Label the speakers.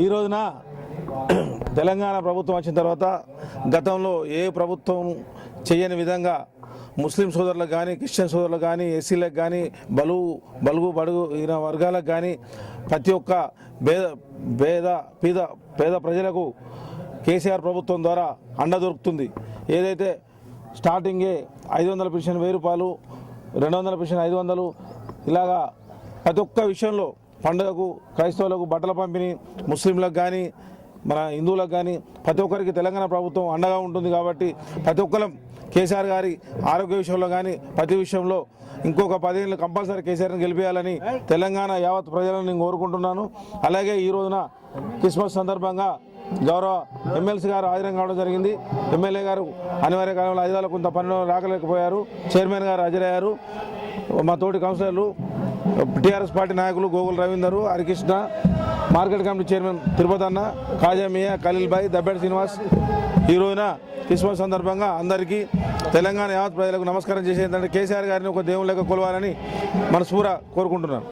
Speaker 1: ఈ రోజున తెలంగాణ ప్రభుత్వం వచ్చిన తర్వాత గతంలో ఏ ప్రభుత్వం చేయని విధంగా ముస్లిం సోదరులకు కానీ క్రిస్టియన్ సోదరులకు కానీ ఎస్సీలకు కానీ బలుగు బలుగు బడుగు ఈయన వర్గాలకు కానీ ప్రతి ఒక్క పేద పేద పేద పేద ప్రజలకు కేసీఆర్ ప్రభుత్వం ద్వారా అండ దొరుకుతుంది. ఏదైతే స్టార్టింగే ఐదు వందల పెన్షన్ వెయ్యి రూపాయలు రెండు వందల పెన్షన్ ఐదు వందలు ఇలాగా ప్రతి ఒక్క విషయంలో పండుగకు క్రైస్తవులకు బట్టల పంపిణీ ముస్లింలకు కానీ మన హిందువులకు కానీ ప్రతి ఒక్కరికి తెలంగాణ ప్రభుత్వం అండగా ఉంటుంది కాబట్టి ప్రతి ఒక్కరం కేసీఆర్ గారి ఆరోగ్య విషయంలో కానీ ప్రతి విషయంలో ఇంకొక పదిహేను కంపల్సరీ కేసీఆర్ని గెలిపేయాలని తెలంగాణ యావత్ ప్రజలను నేను కోరుకుంటున్నాను. అలాగే ఈ రోజున క్రిస్మస్ సందర్భంగా గౌరవ ఎమ్మెల్సీ గారు హాజరం కావడం జరిగింది. ఎమ్మెల్యే గారు అనివార్య కాలంలో ఐదాలో కొంత పనిలో రాకలేకపోయారు. చైర్మన్ గారు హాజరయ్యారు. మా తోటి కౌన్సిలర్లు టీఆర్ఎస్ పార్టీ నాయకులు Gogul Ravinder Harikrishna market committee chairman Tirupati అన్న కాజామియా ఖలీల్ భాయ్ దబ్బేటి శ్రీనివాస్ ఈ రోజున క్రిస్మస్ సందర్భంగా అందరికీ తెలంగాణ యావత్ ప్రజలకు నమస్కారం చేసేందంటే కేసీఆర్ గారిని ఒక దేవుని లెక్క కొలవాలని మనస్ఫూర కోరుకుంటున్నాను.